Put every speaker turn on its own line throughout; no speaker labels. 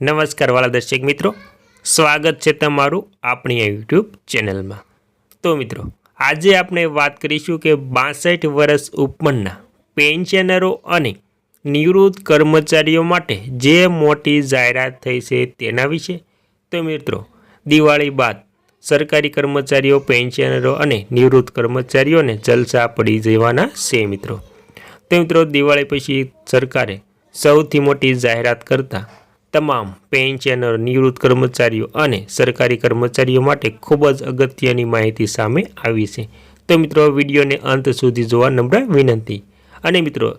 નમસ્કાર વાલા દર્શક મિત્રો. સ્વાગત છે તમારું આપણી યુટ્યુબ ચેનલમાં. તો મિત્રો, આજે આપણે વાત કરીશું કે બાસઠ વર્ષ ઉપરના પેન્શનરો અને નિવૃત્ત કર્મચારીઓ માટે જે મોટી જાહેરાત થઈ છે તેના વિશે. તો મિત્રો, દિવાળી બાદ સરકારી કર્મચારીઓ, પેન્શનરો અને નિવૃત્ત કર્મચારીઓને જલસા પડી જવાના છે મિત્રો. તો મિત્રો, દિવાળી પછી સરકારે સૌથી મોટી જાહેરાત કરતા તમામ પેન્શનર નિવૃત્ત કર્મચારીઓ અને સરકારી કર્મચારીઓ માટે ખૂબ જ અગત્યની માહિતી સામે આવી છે. તો મિત્રો, વિડીયોને અંત સુધી જોવા નમ્ર વિનંતી. અને મિત્રો,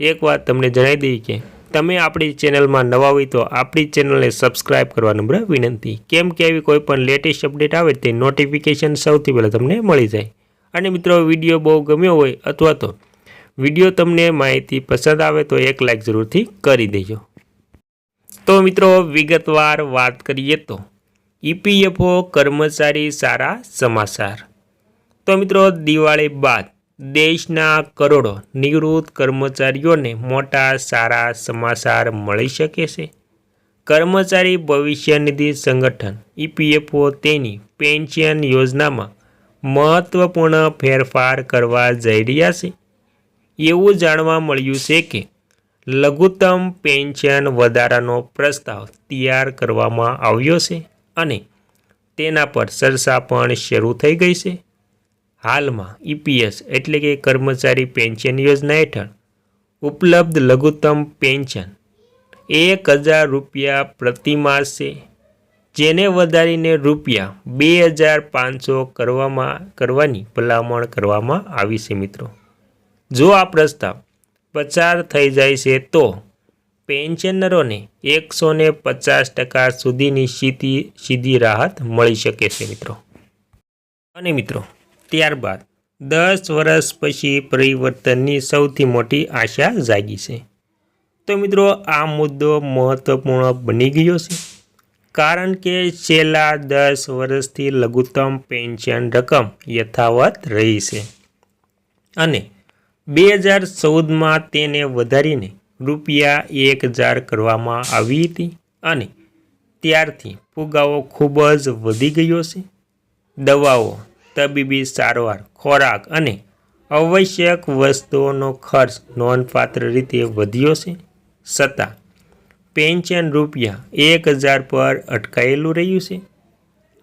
એક વાત તમને જણાવી દઈએ કે તમે આપણી ચેનલમાં નવા હોય તો આપણી ચેનલને સબસ્ક્રાઇબ કરવા નમ્ર વિનંતી. કેમ કે આવી કોઈ પણ લેટેસ્ટ અપડેટ આવે તે નોટિફિકેશન સૌથી પહેલાં તમને મળી જાય. અને મિત્રો, વીડિયો બહુ ગમ્યો હોય અથવા તો વીડિયો તમને માહિતી પસંદ આવે તો એક લાઇક જરૂરથી કરી દેજો. તો મિત્રો, વિગતવાર વાત કરીએ તો ઈપીએફઓ કર્મચારી સારા સમાચાર. તો મિત્રો, દિવાળી બાદ દેશના કરોડો નિવૃત્ત કર્મચારીઓને મોટા સારા સમાચાર મળી શકે છે. કર્મચારી ભવિષ્ય નિધિ સંગઠન ઈપીએફઓ તેની પેન્શન યોજનામાં મહત્વપૂર્ણ ફેરફાર કરવા જઈ રહ્યા છે. એવું જાણવા મળ્યું છે કે લઘુત્તમ પેન્શન વધારાનો પ્રસ્તાવ તૈયાર કરવામાં આવ્યો છે અને તેના પર ચર્ચા પણ શરૂ થઈ ગઈ છે. હાલમાં ઈપીએસ એટલે કે કર્મચારી પેન્શન યોજના હેઠળ ઉપલબ્ધ લઘુત્તમ પેન્શન એક હજાર રૂપિયા પ્રતિ માસ છે, જેને વધારીને રૂપિયા બે હજાર પાંચસો કરવામાં, કરવાની ભલામણ કરવામાં આવી છે મિત્રો. જો આ પ્રસ્તાવ પસાર થઈ જાય છે તો પેન્શનરોને એકસો ને પચાસ ટકા સુધીની સીધી સીધી રાહત મળી શકે છે મિત્રો. અને મિત્રો, ત્યારબાદ દસ વર્ષ પછી પરિવર્તનની સૌથી મોટી આશા જાગી છે. તો મિત્રો, આ મુદ્દો મહત્વપૂર્ણ બની ગયો છે. કારણ કે છેલ્લા દસ વર્ષથી લઘુત્તમ પેન્શન રકમ યથાવત રહી છે. અને બે હજાર ચૌદમાં તેને વધારીને રૂપિયા એક હજાર કરવામાં આવી હતી અને ત્યારથી ફુગાવો ખૂબ જ વધી ગયો છે. દવાઓ, તબીબી સારવાર, ખોરાક અને આવશ્યક વસ્તુઓનો ખર્ચ નોંધપાત્ર રીતે વધ્યો છે. છતાં પેન્શન રૂપિયા એક હજાર પર અટકાયેલું રહ્યું છે.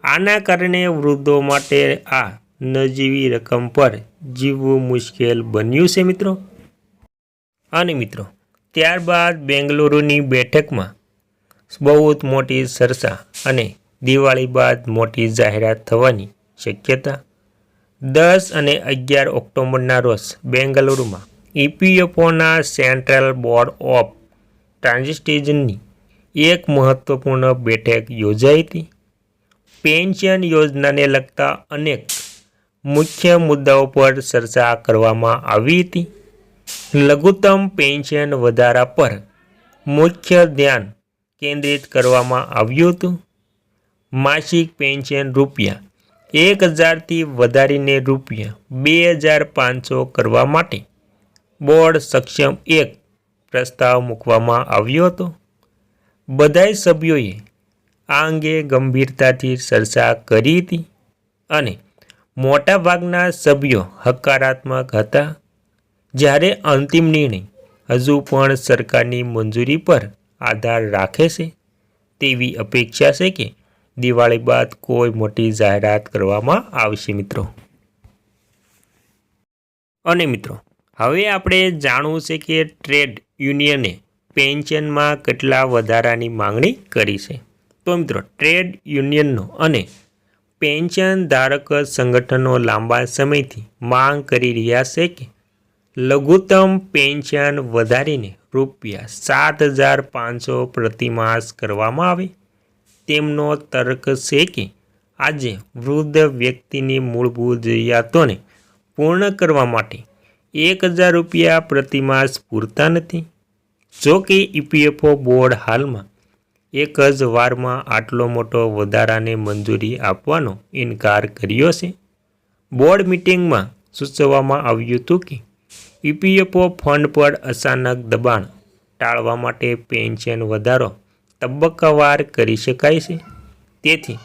આના કારણે વૃદ્ધો માટે આ નજીવી રકમ પર જીવવું મુશ્કેલ બન્યું છે મિત્રો? અને મિત્રો, ત્યારબાદ બેંગલુરુની બેઠકમાં બહુ મોટી સરસા અને દિવાળી બાદ મોટી જાહેરાત થવાની શક્યતા. દસ અને અગિયાર ઓક્ટોબરના રોજ બેંગલુરુમાં ઇપીએફઓના સેન્ટ્રલ બોર્ડ ઓફ ટ્રાન્ઝિસ્ટેશનની એક મહત્વપૂર્ણ બેઠક યોજાઈ હતી. પેન્શન યોજનાને લગતા અનેક મુખ્ય મુદ્દાઓ પર ચર્ચા કરવામાં આવી હતી. લઘુત્તમ પેન્શન વધારા પર મુખ્ય ધ્યાન કેન્દ્રિત કરવામાં આવ્યું હતું. માસિક પેન્શન રૂપિયા એક હજારથી વધારીને રૂપિયા બે હજાર પાંચસો કરવા માટે બોર્ડ સક્ષમ એક પ્રસ્તાવ મૂકવામાં આવ્યો હતો. બધાય સભ્યોએ આ અંગે ગંભીરતાથી ચર્ચા કરી હતી અને મોટાભાગના સભ્યો હકારાત્મક હતા. જ્યારે અંતિમ નિર્ણય હજુ પણ સરકારની મંજૂરી પર આધાર રાખે છે, તેવી અપેક્ષા છે કે દિવાળી બાદ કોઈ મોટી જાહેરાત કરવામાં આવશે મિત્રો. અને મિત્રો, હવે આપણે જાણવું છે કે ટ્રેડ યુનિયને પેન્શનમાં કેટલા વધારાની માંગણી કરી છે. તો મિત્રો, ટ્રેડ યુનિયનનો અને પેન્શન ધારક સંગઠનો લાંબા સમયથી માંગ કરી રહ્યા છે કે લઘુત્તમ પેન્શન વધારીને રૂપિયા સાત હજાર પાંચસો પ્રતિમાસ કરવામાં આવે. તેમનો તર્ક છે કે આજે વૃદ્ધ વ્યક્તિની મૂળભૂત જરૂરિયાતોને પૂર્ણ કરવા માટે એક હજાર રૂપિયા પ્રતિમાસ પૂરતા નથી. જો કે ઈપીએફઓ બોર્ડ હાલમાં એક જ વારમાં આટલો મોટો વધારાને મંજૂરી આપવાનો ઇનકાર કર્યો છે? બોર્ડ મિટિંગમાં સૂચવવામાં આવ્યું હતું કે, ઈપીએફઓ ફંડ પર અચાનક દબાણ ટાળવા માટે પેન્શન વધારો તબક્કાવાર કરી શકાય છે. તેથી,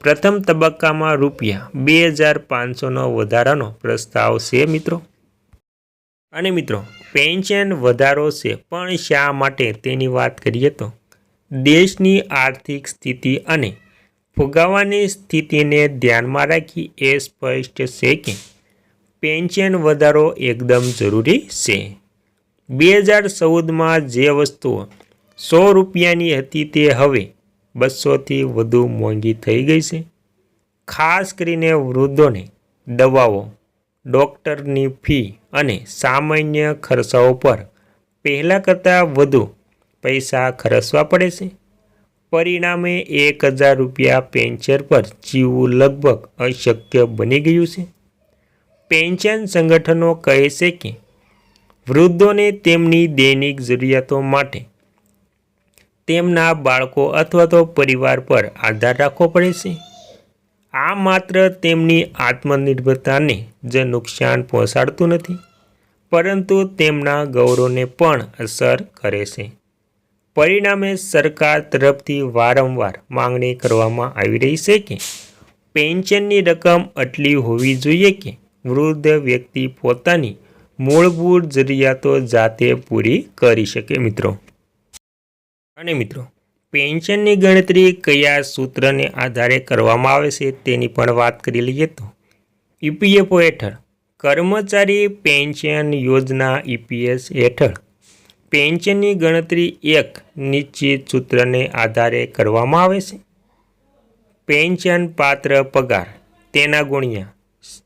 પ્રથમ તબક્કામાં રૂપિયા બે હજાર પાંચસોનો વધારાનો પ્રસ્તાવ છે મિત્રો. અને મિત્રો, પેન્શન વધારો છે પણ શા માટે તેની વાત કરીએ તો દેશની આર્થિક સ્થિતિ અને ફુગાવાની સ્થિતિને ધ્યાનમાં રાખી એ સ્પષ્ટ છે કે પેન્શન વધારો એકદમ જરૂરી છે. બે હજાર ચૌદમાં જે વસ્તુઓ સો રૂપિયાની હતી તે હવે બસોથી વધુ મોંઘી થઈ ગઈ છે. ખાસ કરીને વૃદ્ધોને દવાઓ, ડૉક્ટરની ફી અને સામાન્ય ખર્ચાઓ પર પહેલાં કરતાં વધુ પૈસા ખર્ચવા પડે છે? પરિણામે એક હજાર રૂપિયા પેન્શન પર જીવવું લગભગ અશક્ય બની ગયું છે. પેન્શન સંગઠનો કહે છે કે, વૃદ્ધોને તેમની દૈનિક જરૂરિયાતો માટે તેમના બાળકો અથવા તો પરિવાર પર આધાર રાખવો પડે છે. આ માત્ર તેમની આત્મનિર્ભરતાને જ નુકસાન પહોંચાડતું નથી, પરંતુ તેમના ગૌરવને પણ અસર કરે છે. પરિણામે સરકાર તરફથી વારંવાર માંગણી કરવામાં આવી રહી છે કે પેન્શનની રકમ આટલી હોવી જોઈએ કે વૃદ્ધ વ્યક્તિ પોતાની મૂળભૂત જરૂરિયાતો જાતે પૂરી કરી શકે મિત્રો? અને મિત્રો, પેન્શનની ગણતરી કયા સૂત્રને આધારે કરવામાં આવે છે તેની પણ વાત કરી લઈએ તો ઈપીએફઓ હેઠળ કર્મચારી પેન્શન યોજના ઈપીએસ હેઠળ પેન્શનની ગણતરી એક નિશ્ચિત સૂત્રને આધારે કરવામાં આવે છે. પેન્શન પાત્ર પગાર, તેના ગુણ્યા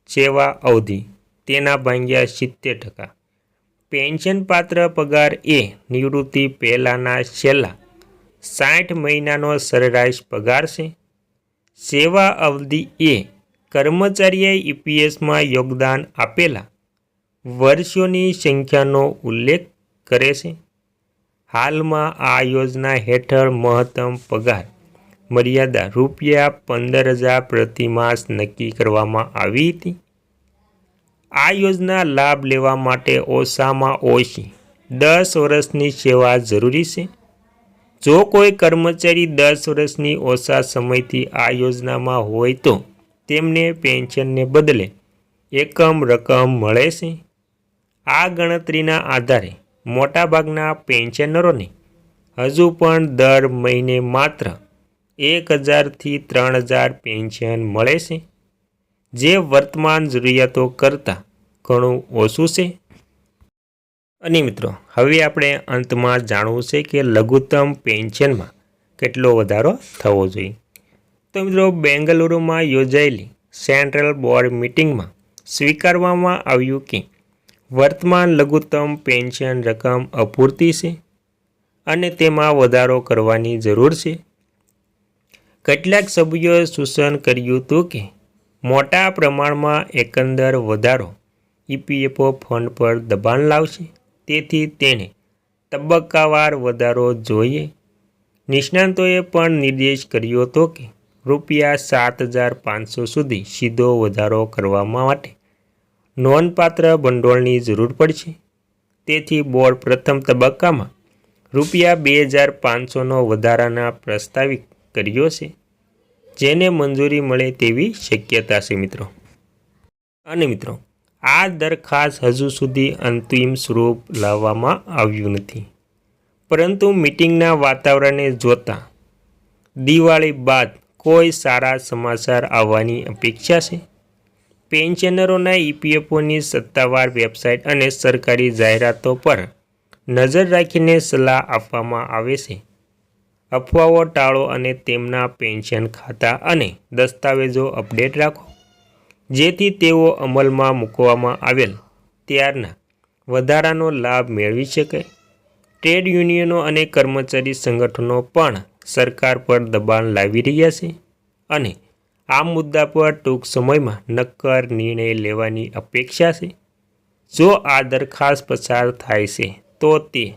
સેવા અવધિ, તેના ભાંગ્યા સિત્તેર ટકા. પેન્શન પાત્ર પગાર એ નિવૃત્તિ પહેલાંના છેલ્લા સાઠ મહિનાનો સરેરાશ પગાર છે. સેવા અવધિ એ કર્મચારીએ ઈપીએસમાં યોગદાન આપેલા વર્ષોની સંખ્યાનો ઉલ્લેખ કરે છે? હાલમાં આ યોજના હેઠળ મહત્તમ પગાર, મર્યાદા રૂપિયા પંદર હજાર પ્રતિ માસ નક્કી કરવામાં આવી હતી. આ યોજના લાભ લેવા માટે ઓછામાં ઓછી દસ વર્ષની સેવા જરૂરી છે. જો કોઈ કર્મચારી દસ વર્ષની ઓછા સમયથી આ યોજનામાં હોય તો તેમને પેન્શનને બદલે એકમ રકમ મળે છે. આ ગણતરીના આધારે મોટાભાગના પેન્શનરોને હજુ પણ દર મહિને માત્ર એક હજારથી ત્રણ હજાર પેન્શન મળે છે. જે વર્તમાન જરૂરિયાતો કરતાં ઘણું ઓછું છે. અને મિત્રો, હવે આપણે અંતમાં જાણવું છે કે લઘુત્તમ પેન્શનમાં કેટલો વધારો થવો જોઈએ. તો મિત્રો, બેંગલુરુમાં યોજાયેલી સેન્ટ્રલ બોર્ડ મિટિંગમાં સ્વીકારવામાં આવ્યું કે વર્તમાન લઘુત્તમ પેન્શન રકમ અપૂરતી છે અને તેમાં વધારો કરવાની જરૂર છે. કેટલાક સભ્યોએ સૂચન કર્યું હતું કે મોટા પ્રમાણમાં એકંદર વધારો ઈપીએફઓ ફંડ પર દબાણ લાવશે. તેથી તેણે તબક્કાવાર વધારો જોઈએ. નિષ્ણાંતોએ પણ નિર્દેશ કર્યો હતો કે રૂપિયા સાત હજાર પાંચસો સુધી સીધો વધારો કરવા માટે નોંધપાત્ર ભંડોળની જરૂર પડશે. તેથી બોર્ડ પ્રથમ તબક્કામાં રૂપિયા બે હજાર પાંચસોનો વધારાના પ્રસ્તાવિત કર્યો છે, જેને મંજૂરી મળે તેવી શક્યતા છે મિત્રો. અને મિત્રો, આ દરખાસ્ત હજુ સુધી અંતિમ સ્વરૂપ લાવવામાં આવ્યું નથી. પરંતુ મિટિંગના વાતાવરણને જોતા દિવાળી બાદ કોઈ સારા સમાચાર આવવાની અપેક્ષા છે? પેન્શનરોના ઈપીએફઓની સત્તાવાર વેબસાઇટ અને સરકારી જાહેરાતો પર નજર રાખીને સલાહ આપવામાં આવે છે. અફવાઓ ટાળો અને તેમના પેન્શન ખાતા અને દસ્તાવેજો અપડેટ રાખો. જેથી તેઓ અમલમાં મૂકવામાં આવેલ ત્યારના વધારાનો લાભ મેળવી શકે. ટ્રેડ યુનિયનો અને કર્મચારી સંગઠનો પણ સરકાર પર દબાણ લાવી રહ્યા છે અને આ મુદ્દા પર ટૂંક સમયમાં નક્કર નિર્ણય લેવાની અપેક્ષા છે. જો આ દરખાસ્ત પસાર થાય છે, તો તે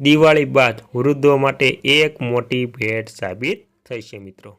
દિવાળી બાદ વૃદ્ધો માટે એક મોટી ભેટ સાબિત થશે મિત્રો.